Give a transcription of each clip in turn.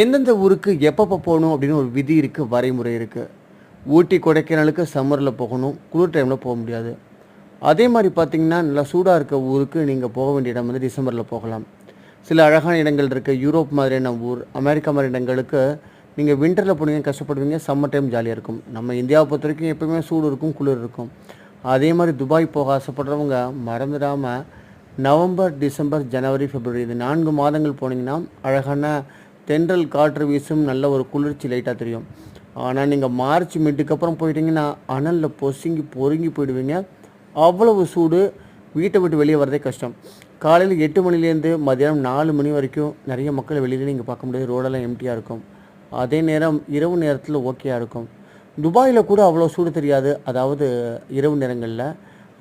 எந்தெந்த ஊருக்கு எப்பப்போ போகணும் அப்படின்னு ஒரு விதி இருக்குது வரைமுறை இருக்குது ஊட்டி கொடைக்கானலுக்கு சம்மரில் போகணும் குளிர் டைமில் போக முடியாது. அதே மாதிரி பார்த்தீங்கன்னா நல்லா சூடாக இருக்க ஊருக்கு நீங்கள் போக வேண்டிய இடம் வந்து டிசம்பரில் போகலாம். சில அழகான இடங்கள் இருக்குது யூரோப் மாதிரியான ஊர் அமெரிக்கா மாதிரி இடங்களுக்கு நீங்கள் விண்டரில் போனீங்க கஷ்டப்படுவீங்க சம்மர் டைம் ஜாலியாக இருக்கும். நம்ம இந்தியாவை பொறுத்த வரைக்கும் எப்பவுமே சூடு இருக்கும் குளிர் இருக்கும். அதே மாதிரி துபாய் போக ஆசைப்படுறவங்க மறந்துடாமல் நவம்பர் டிசம்பர் ஜனவரி பிப்ரவரி இது நான்கு மாதங்கள் போனீங்கன்னா அழகான தென்றல் காற்று வீசும் நல்ல ஒரு குளிர்ச்சி லைட்டாக தெரியும். ஆனால் நீங்கள் மார்ச் மிட்டுக்கு அப்புறம் போயிட்டீங்கன்னா அனலில் பொசுங்கி பொறுங்கி போயிடுவீங்க. அவ்வளவு சூடு வீட்டை விட்டு வெளியே வரதே கஷ்டம். காலையில் எட்டு மணிலேருந்து மதியானம் நாலு மணி வரைக்கும் நிறைய மக்கள் வெளியில் நீங்கள் பார்க்க முடியாது. ரோடெல்லாம் எம்டியாக இருக்கும். அதே நேரம் இரவு நேரத்தில் ஓகேயாக இருக்கும். துபாயில் கூட அவ்வளோ சூடு தெரியாது. அதாவது இரவு நேரங்களில்.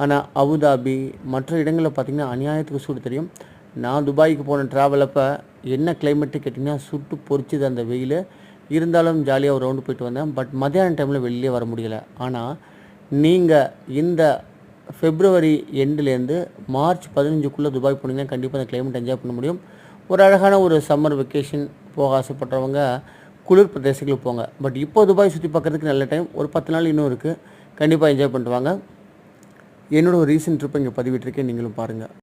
ஆனால் அபுதாபி மற்ற இடங்களில் பார்த்திங்கன்னா அநியாயத்துக்கு சூடு தெரியும். நான் துபாய்க்கு போன ட்ராவல் அப்போ என்ன கிளைமேட்டு கேட்டிங்கன்னா சுட்டு பொறிச்சுது அந்த வெயில். இருந்தாலும் ஜாலியாக ஒரு ரவுண்டு போயிட்டு வந்தேன். பட் மத்தியான டைமில் வெளியே வர முடியல. ஆனால் நீங்கள் இந்த ஃபெப்ரவரி எண்டுலேருந்து மார்ச் பதினஞ்சுக்குள்ளே துபாய் போனீங்கன்னா கண்டிப்பாக அந்த கிளைமேட் என்ஜாய் பண்ண முடியும். ஒரு அழகான ஒரு சம்மர் வெக்கேஷன் போக ஆசைப்படுறவங்க குளிர் பிரதேசங்களுக்கு போங்க. பட் இப்போ துபாய் சுற்றி பார்க்குறதுக்கு நல்ல டைம் ஒரு பத்து நாள் இன்னும் இருக்குது கண்டிப்பாக என்ஜாய் பண்ணிட்டு வாங்க. என்னோட ஒரு ரீசன்ட் ட்ரிப்பை இங்கே பதிவிட்டிருக்கேன். நீங்களும் பாருங்கள்